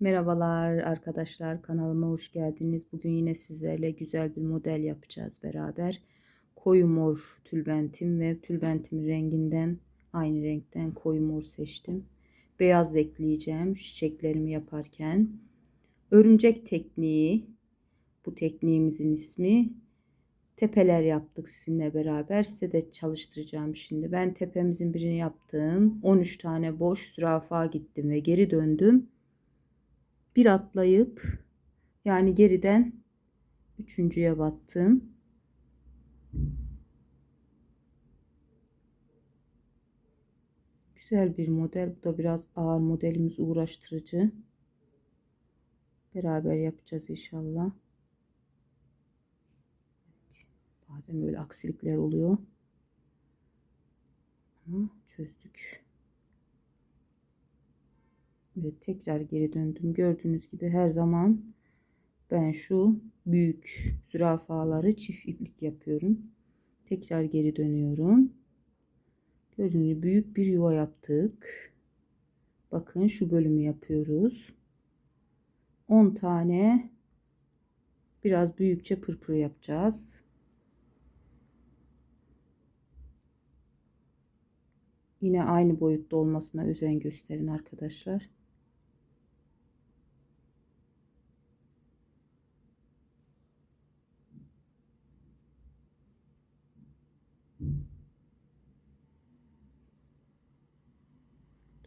Merhabalar arkadaşlar kanalıma hoş geldiniz. Bugün yine sizlerle güzel bir model yapacağız beraber. Koyu mor tülbentim ve tülbentimin renginden aynı renkten koyu mor seçtim. Beyaz ekleyeceğim çiçeklerimi yaparken. Örümcek tekniği bu tekniğimizin ismi. Tepeler yaptık sizinle beraber. Size de çalıştıracağım şimdi. Ben tepemizin birini yaptım. 13 tane boş zürafa gittim ve geri döndüm bir atlayıp yani geriden üçüncüye battım. Güzel bir model. Bu da biraz ağır modelimiz uğraştırıcı. Beraber yapacağız inşallah. Bazen böyle aksilikler oluyor. Ama çözdük. Ve tekrar geri döndüm. Gördüğünüz gibi her zaman ben şu büyük zürafaları çift iplik yapıyorum. Tekrar geri dönüyorum. Gördüğünüz gibi büyük bir yuva yaptık. Bakın şu bölümü yapıyoruz. 10 tane biraz büyükçe pırpır yapacağız. Yine aynı boyutta olmasına özen gösterin arkadaşlar.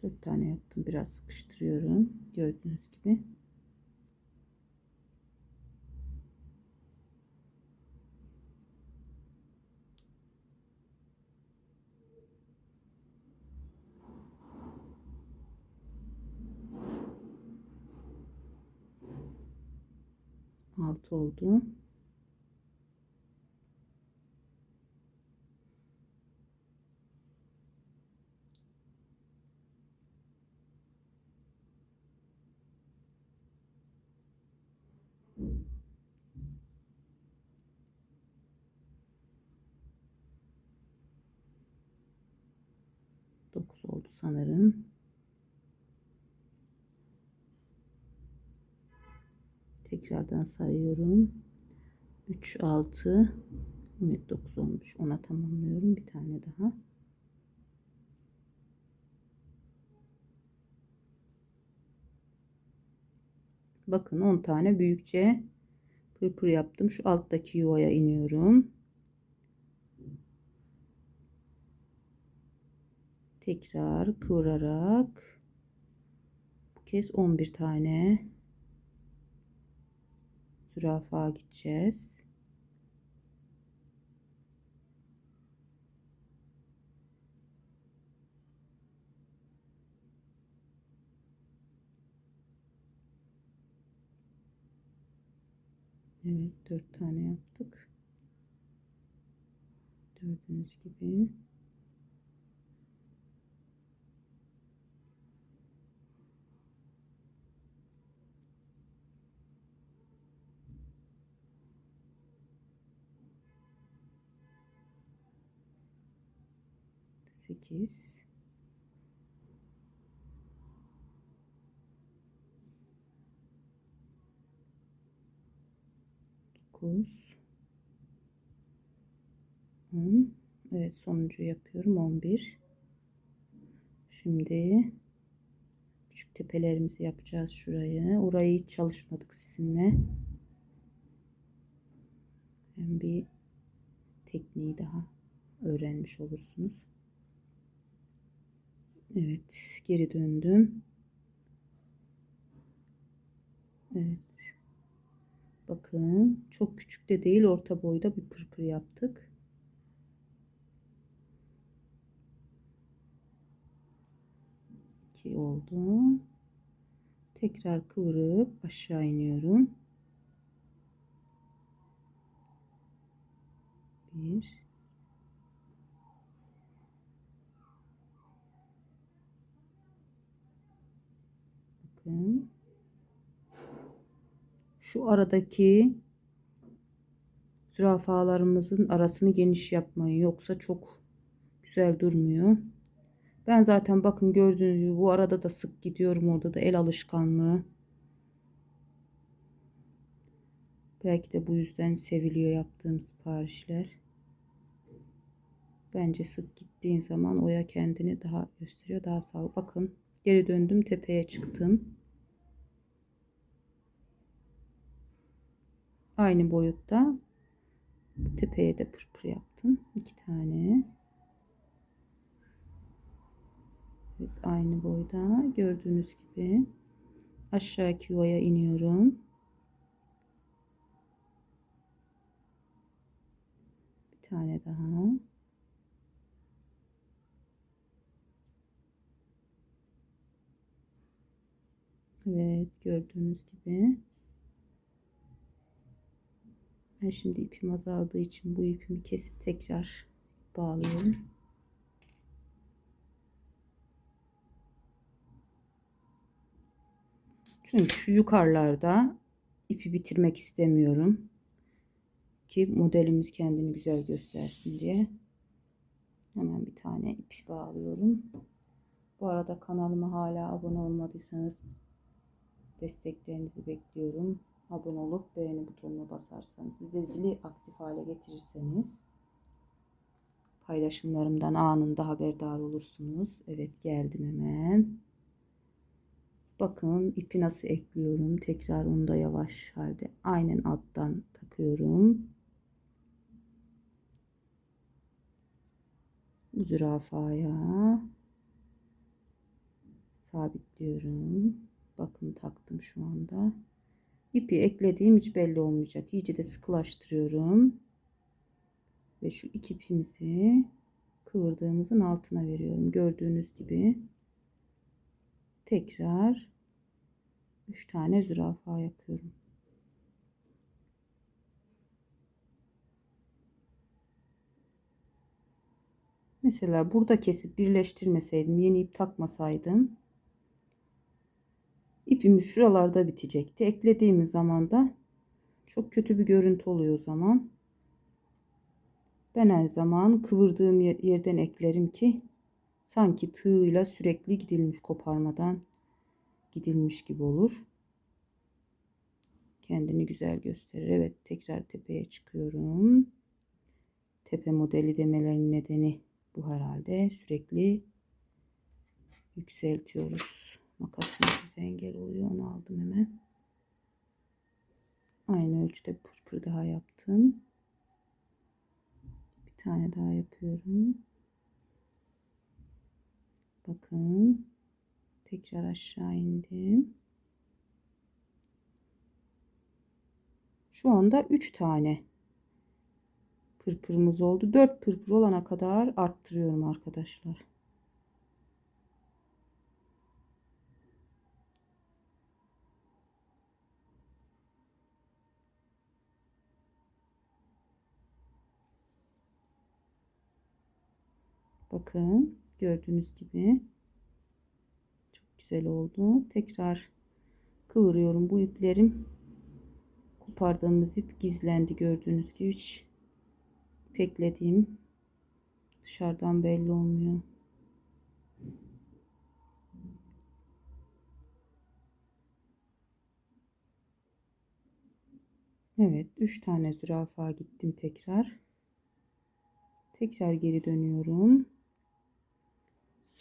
Dört tane yaptım. Biraz sıkıştırıyorum. Gördüğünüz gibi. Altı oldu. Dokuz oldu sanırım. Tekrardan sayıyorum. 3, 6, evet 9 olmuş. Ona tamamlıyorum. Bir tane daha. Bakın 10 tane büyükçe pırpır yaptım. Şu alttaki yuvaya iniyorum. Tekrar kıvırarak bu kez 11 tane zürafa gideceğiz. Evet dört tane yaptık. Gördüğünüz gibi. Sekiz. Dokuz. On. Evet sonuncu yapıyorum. On bir. Şimdi küçük tepelerimizi yapacağız şurayı. Orayı hiç çalışmadık sizinle. Hem bir tekniği daha öğrenmiş olursunuz. Evet, geri döndüm. Evet. Bakın, çok küçük de değil, orta boyda bir pırpır yaptık. İki oldu. Tekrar kıvırıp aşağı iniyorum. Bir. Bakın. Şu aradaki zürafalarımızın arasını geniş yapmayı yoksa çok güzel durmuyor. Ben zaten bakın gördüğünüz gibi bu arada da sık gidiyorum. Orada da el alışkanlığı Belki de bu yüzden seviliyor yaptığım siparişler. Bence sık gittiğin zaman oya kendini daha gösteriyor. Daha sağlıklı. Bakın geri döndüm tepeye çıktım. Aynı boyutta tepeye de pırpır yaptım. iki tane. Evet, aynı boyda gördüğünüz gibi aşağıki yuvaya iniyorum. Bir tane daha. Evet gördüğünüz gibi. Ben şimdi ipim azaldığı için bu ipimi kesip tekrar bağlıyorum. Çünkü şu yukarılarda ipi bitirmek istemiyorum. Ki modelimiz kendini güzel göstersin diye. Hemen bir tane ip bağlıyorum. Bu arada kanalıma hala abone olmadıysanız desteklerinizi bekliyorum. Abone olup beğeni butonuna basarsanız bir de zili aktif hale getirirseniz paylaşımlarımdan anında haberdar olursunuz. Evet geldim hemen. Bakın ipi nasıl ekliyorum. Tekrar onu da yavaş halde aynen alttan takıyorum. Bu zürafaya sabitliyorum. Bakın taktım şu anda. İpi eklediğim hiç belli olmayacak. İyice de sıkılaştırıyorum. Ve şu iki ipimizi kıvırdığımızın altına veriyorum. Gördüğünüz gibi tekrar 3 tane zürafa yapıyorum. Mesela burada kesip birleştirmeseydim, yeni ip takmasaydım ipimiz şuralarda bitecekti. Eklediğimiz zaman da çok kötü bir görüntü oluyor o zaman. Ben her zaman kıvırdığım yerden eklerim ki sanki tığıyla sürekli gidilmiş koparmadan gidilmiş gibi olur. Kendini güzel gösterir. Evet tekrar tepeye çıkıyorum. Tepe modeli demelerinin nedeni bu herhalde. Sürekli yükseltiyoruz. Makasımız bize engel oluyor. Onu aldım hemen. Aynı ölçüde pırpır daha yaptım. Bir tane daha yapıyorum. Bakın. Tekrar aşağı indim. Şu anda 3 tane pırpırımız oldu. 4 pırpır olana kadar arttırıyorum arkadaşlar. Bakın gördüğünüz gibi çok güzel oldu. Tekrar kıvırıyorum. Bu iplerim kopardığımız ip gizlendi gördüğünüz gibi hiç ipeklediğim dışarıdan belli olmuyor. Evet 3 tane zürafa gittim tekrar. Tekrar geri dönüyorum.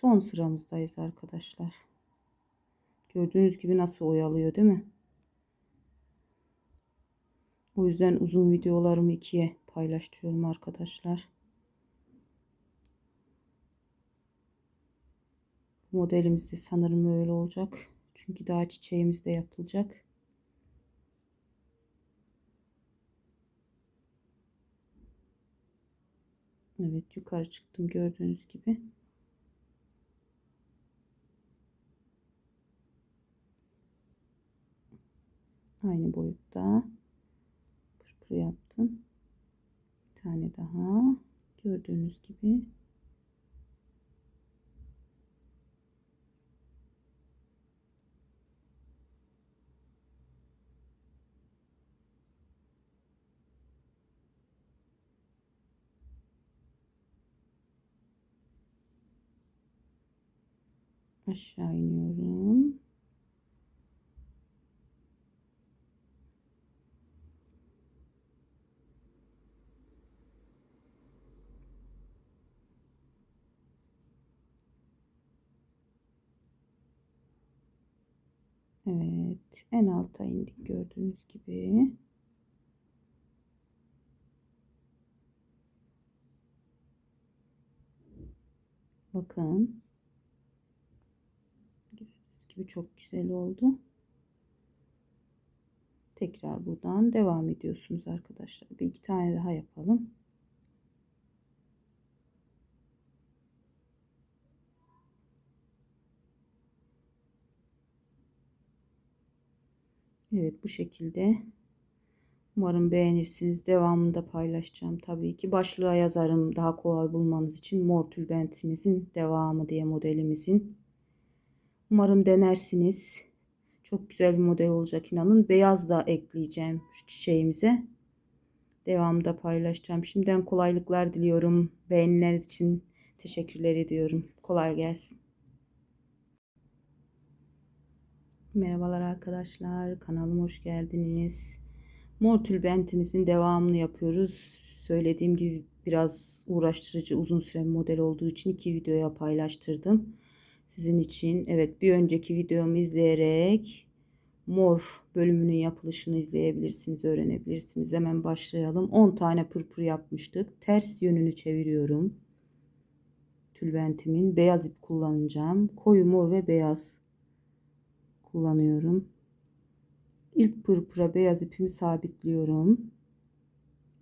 Son sıramızdayız arkadaşlar. Gördüğünüz gibi nasıl oyalıyor değil mi? O yüzden uzun videolarımı ikiye paylaştırıyorum arkadaşlar. Modelimiz de sanırım öyle olacak. Çünkü daha çiçeğimiz de yapılacak. Evet yukarı çıktım gördüğünüz gibi. Aynı boyutta pırpır yaptım. Bir tane daha gördüğünüz gibi. aşağı iniyorum. Evet. En alta indik gördüğünüz gibi. Bakın. Gördüğünüz gibi çok güzel oldu. Tekrar buradan devam ediyorsunuz arkadaşlar. Bir iki tane daha yapalım. Evet bu şekilde. Umarım beğenirsiniz. Devamında paylaşacağım tabii ki. Başlığa yazarım daha kolay bulmanız için. Mor tülbentimizin devamı diye modelimizin. Umarım denersiniz. Çok güzel bir model olacak inanın. Beyaz da ekleyeceğim şu çiçeğimize. Devamında paylaşacağım. Şimdiden kolaylıklar diliyorum. Beğenileriniz için teşekkürler ediyorum. Kolay gelsin. Merhabalar arkadaşlar. Kanalıma hoş geldiniz. Mor tülbentimizin devamını yapıyoruz. Söylediğim gibi biraz uğraştırıcı uzun süre model olduğu için iki videoya paylaştırdım. Sizin için evet bir önceki videomu izleyerek mor bölümünün yapılışını izleyebilirsiniz, öğrenebilirsiniz. Hemen başlayalım. 10 tane pırpır yapmıştık. Ters yönünü çeviriyorum. Tülbentimin beyaz ip kullanacağım. Koyu mor ve beyaz kullanıyorum. İlk pırpıra beyaz ipimi sabitliyorum.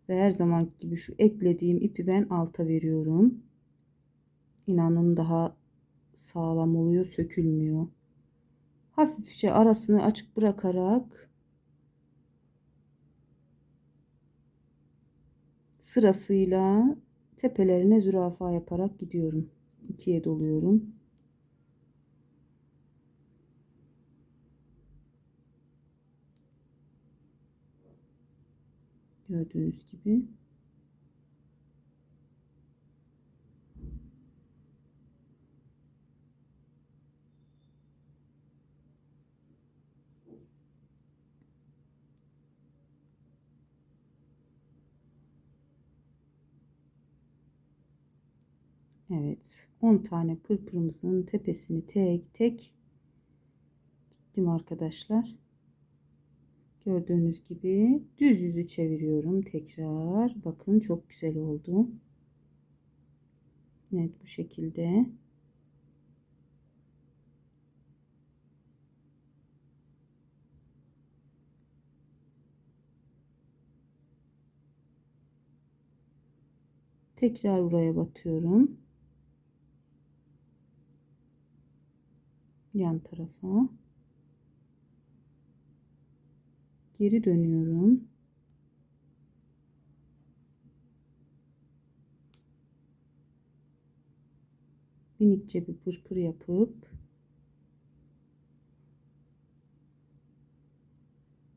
Ve her zaman gibi şu eklediğim ipi ben alta veriyorum. İnanın daha sağlam oluyor, sökülmüyor. Hafifçe arasını açık bırakarak sırasıyla tepelerine zürafa yaparak gidiyorum. İkiye doluyorum. Gördüğünüz gibi. Evet 10 tane pırpırımızın tepesini tek tek gittim arkadaşlar. Gördüğünüz gibi düz yüzü çeviriyorum tekrar. Bakın çok güzel oldu. Evet bu şekilde. Tekrar buraya batıyorum. Yan tarafa. Geri dönüyorum. Minikçe bir pırpır yapıp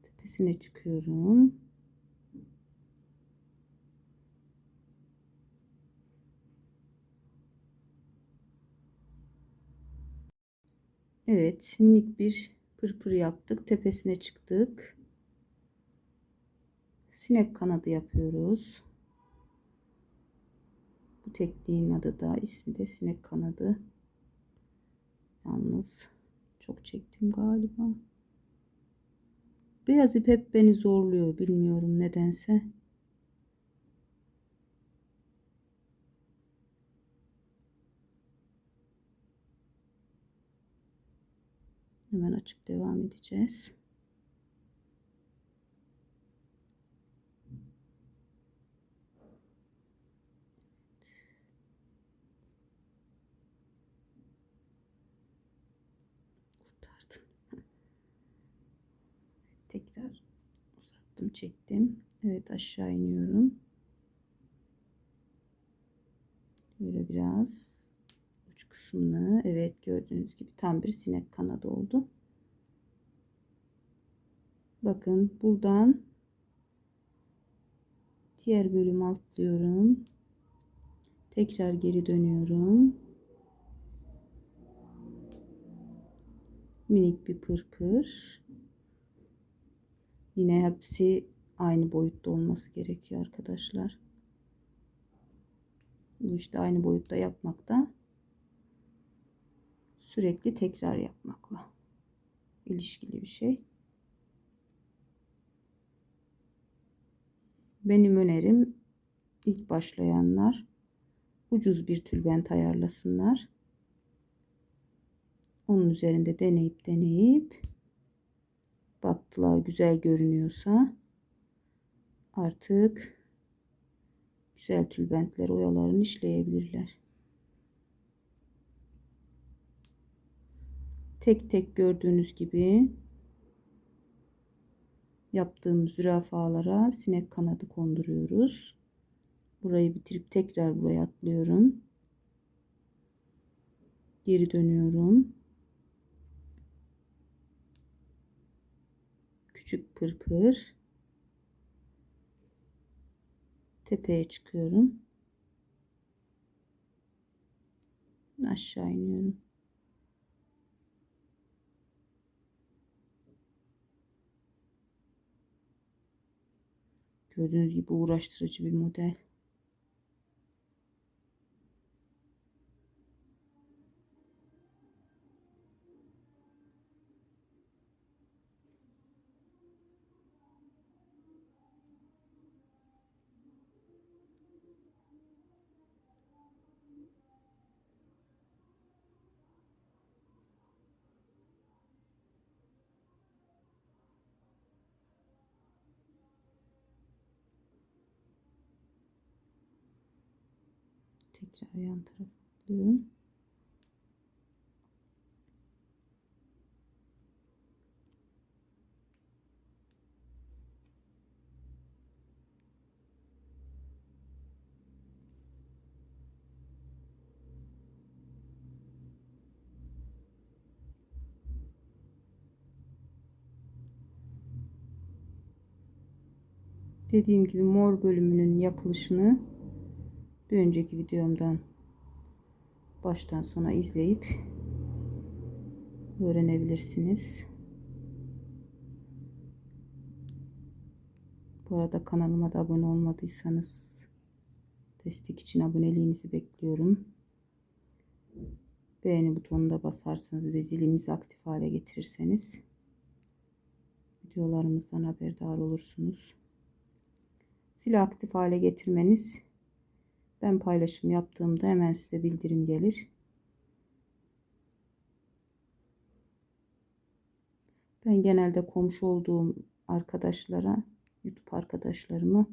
tepesine çıkıyorum. Evet, minik bir pırpır yaptık. Tepesine çıktık. Sinek kanadı yapıyoruz. Bu tekniğin adı da ismi de sinek kanadı. Yalnız çok çektim galiba. Beyaz ip hep beni zorluyor. Bilmiyorum nedense. Hemen açıp devam edeceğiz. Kurtardım. Tekrar uzattım, çektim. Evet aşağı iniyorum. Böyle biraz uç kısmını evet gördüğünüz gibi tam bir sinek kanadı oldu. Bakın buradan diğer bölüm atlıyorum. Tekrar geri dönüyorum. Minik bir pırpır. Yine hepsi aynı boyutta olması gerekiyor arkadaşlar. Bu işte aynı boyutta yapmakta sürekli tekrar yapmakla ilişkili bir şey. Benim önerim ilk başlayanlar ucuz bir tülbent ayarlasınlar. Onun üzerinde deneyip deneyip baktılar güzel görünüyorsa artık güzel tülbentler oyalarını işleyebilirler. Tek tek gördüğünüz gibi yaptığım zürafalara sinek kanadı konduruyoruz. Burayı bitirip tekrar buraya atlıyorum. Geri dönüyorum. Küçük pırpır. Tepeye çıkıyorum. Aşağı iniyorum. Gördüğünüz gibi uğraştırıcı bir model. Tekrar yan tarafa atlıyorum. Dediğim gibi mor bölümünün yapılışını bir önceki videomdan baştan sona izleyip öğrenebilirsiniz. Bu arada kanalıma da abone olmadıysanız destek için aboneliğinizi bekliyorum. Beğeni butonuna basarsanız ve zilimizi aktif hale getirirseniz videolarımızdan haberdar olursunuz. Zili aktif hale getirmeniz ben paylaşım yaptığımda hemen size bildirim gelir. Ben genelde komşu olduğum arkadaşlara, YouTube arkadaşlarımı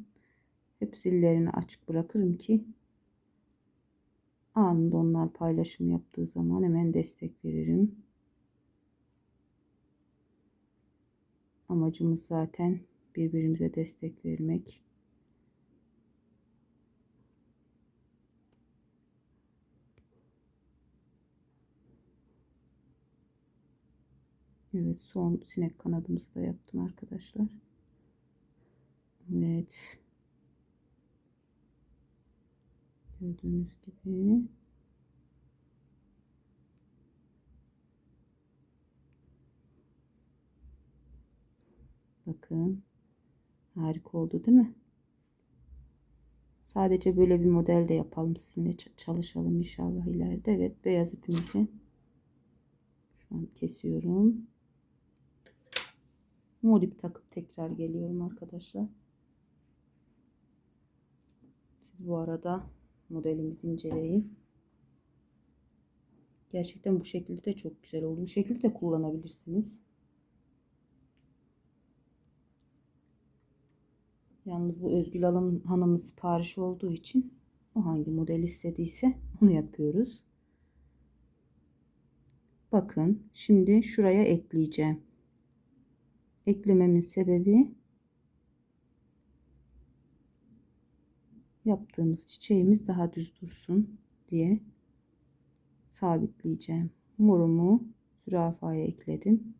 hep zillerini açık bırakırım ki anında onlar paylaşım yaptığı zaman hemen destek veririm. Amacımız zaten birbirimize destek vermek. Evet son sinek kanadımızı da yaptım arkadaşlar. Evet. Gördüğünüz gibi. Bakın. Harika oldu değil mi? Sadece böyle bir model de yapalım sizinle çalışalım inşallah ileride. Evet beyaz ipimizi şu an kesiyorum. Mor ip takıp tekrar geliyorum arkadaşlar. Siz bu arada modelimizi inceleyin. Gerçekten bu şekilde de çok güzel oldu. Bu şekilde de kullanabilirsiniz. Yalnız bu Özgül Hanım, Hanım'ın siparişi olduğu için o hangi model istediyse onu yapıyoruz. Bakın şimdi şuraya ekleyeceğim. Eklememin sebebi yaptığımız çiçeğimiz daha düz dursun diye sabitleyeceğim. Morumu zürafaya ekledim.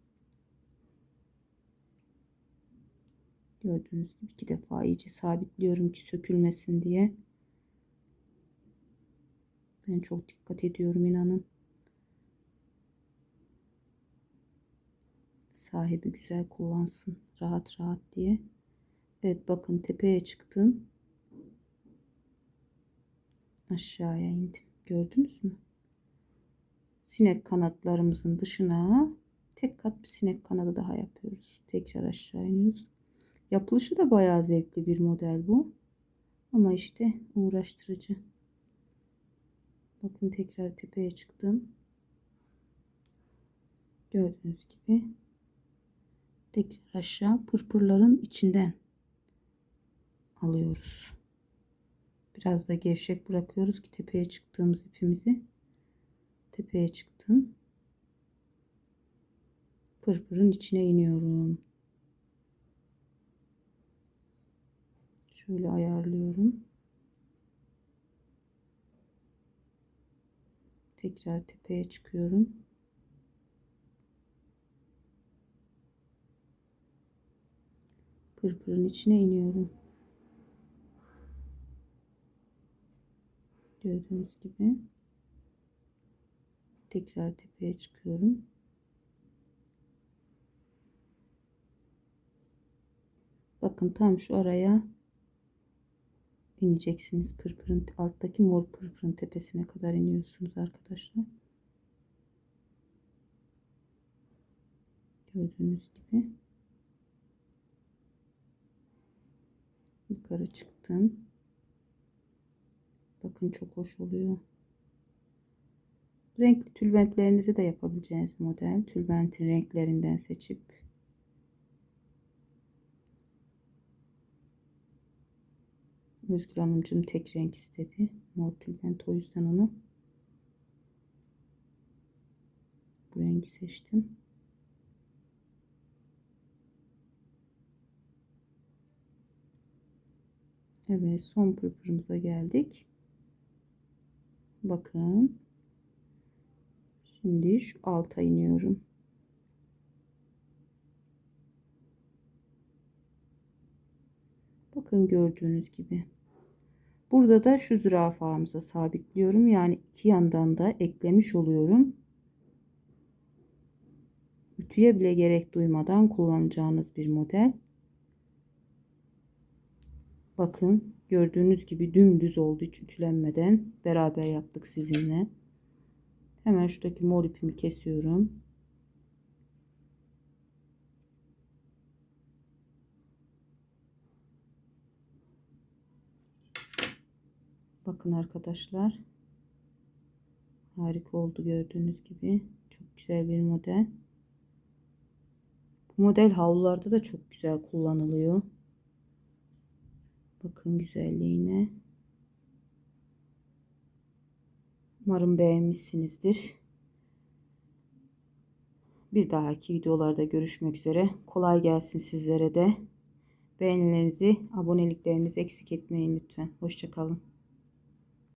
Gördüğünüz gibi iki defa iyice sabitliyorum ki sökülmesin diye. Ben çok dikkat ediyorum inanın. Sahibi güzel kullansın rahat rahat diye. Evet bakın tepeye çıktım. Aşağıya indim. Gördünüz mü? Sinek kanatlarımızın dışına Tek kat bir sinek kanadı daha yapıyoruz. Tekrar aşağı iniyoruz. Yapılışı da bayağı zevkli bir model bu. Ama işte uğraştırıcı. Bakın tekrar tepeye çıktım. Gördüğünüz gibi tekrar aşağı pırpırların içinden alıyoruz. Biraz da gevşek bırakıyoruz ki tepeye çıktığımız ipimizi tepeye çıktım. Pırpırın içine iniyorum. Şöyle ayarlıyorum. Tekrar tepeye çıkıyorum. Pırpırın içine iniyorum. Gördüğünüz gibi tekrar tepeye çıkıyorum. Bakın tam şu araya ineceksiniz. Pırpırın alttaki mor pırpırın tepesine kadar iniyorsunuz arkadaşlar. Gördüğünüz gibi yukarı çıktım. Bakın çok hoş oluyor. Renkli tülbentlerinizi de yapabileceğiniz model. Tülbentin renklerinden seçip Özgür Hanımcığım tek renk istedi. Mor tülbent o yüzden onu bu rengi seçtim. Evet son pırpırımıza geldik. Bakın. Şimdi şu alta iniyorum. Bakın gördüğünüz gibi. Burada da şu zürafamıza sabitliyorum. Yani iki yandan da eklemiş oluyorum. Ütüye bile gerek duymadan kullanacağınız bir model. Bakın gördüğünüz gibi dümdüz oldu hiç ütülenmeden. Beraber yaptık sizinle. Hemen şuradaki mor ipimi kesiyorum. Bakın arkadaşlar. Harika oldu gördüğünüz gibi. Çok güzel bir model. Bu model havlularda da çok güzel kullanılıyor. Bakın güzelliğine. Umarım beğenmişsinizdir. Bir dahaki videolarda görüşmek üzere. Kolay gelsin sizlere de. Beğenilerinizi, aboneliklerinizi eksik etmeyin lütfen. Hoşçakalın.